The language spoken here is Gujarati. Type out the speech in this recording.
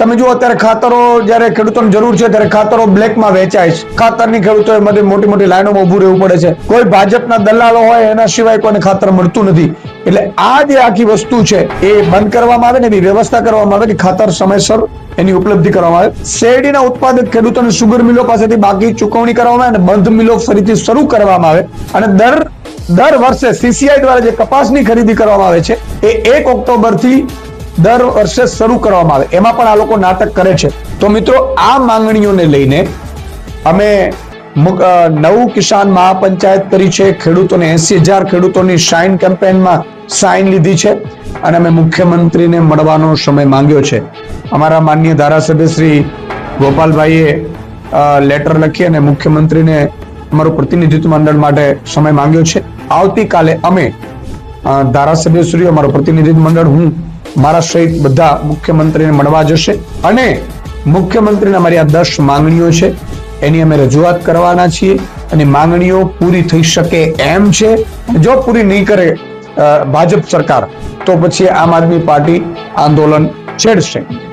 તમે જુઓ અત્યારે ખાતરો જ્યારે ખેડૂતોને જરૂર છે ત્યારે ખાતરો બ્લેકમાં વેચાય છે. ખાતરની ખેડૂતોએ બધે મોટી મોટી લાઈનોમાં ઊભું રહેવું પડે છે. કોઈ ભાજપના દલાલો હોય એના સિવાય કોઈને ખાતર મળતું નથી. એટલે આ જે આખી વસ્તુ છે એ બંધ કરવામાં આવે ને એની વ્યવસ્થા કરવામાં આવે કે ખાતર સમયસર એની ઉપલબ્ધિ કરવામાં આવે. શેરડીના ઉત્પાદક ખેડૂતોને સુગર મિલો પાસેથી બાકી ચૂકવણી કરવામાં આવે અને બંધ મિલો ફરીથી શરૂ કરવામાં આવે. અને દર દર વર્ષે સીસીઆઈ દ્વારા જે કપાસની ખરીદી કરવામાં આવે છે, એ એક ઓક્ટોબરથી દર વર્ષે શરૂ કરવામાં આવે. એમાં પણ આ લોકો નાટક કરે છે. તો મિત્રો, આ માંગણીઓને લઈને અમે નવું કિસાન મહાપંચાયત કરી છે. ખેડૂતોને એસી હજાર ખેડૂતોની સાઇન કેમ્પેનમાં સાઇન લીધી છે અને અમે મુખ્યમંત્રીને મળવાનો સમય માંગ્યો છે. અમારા માન્ય ધારાસભ્ય શ્રી ગોપાલભાઈએ લેટર લખી અને મુખ્યમંત્રીને અમારું પ્રતિનિધિત્વ મંડળ માટે સમય માંગ્યો છે. આવતીકાલે અમે ધારાસભ્ય શ્રી અમારું પ્રતિનિધિત્વ મંડળ, હું મારા સહિત બધા મુખ્યમંત્રીને મળવા જશે અને મુખ્યમંત્રીને અમારી આ દસ માંગણીઓ છે, એની અમે રજૂઆત કરવાના છીએ અને માંગણીઓ પૂરી થઈ શકે એમ છે. જો પૂરી નહીં કરે ભાજપ સરકાર, તો પછી આમ આદમી પાર્ટી આંદોલન છેડશે.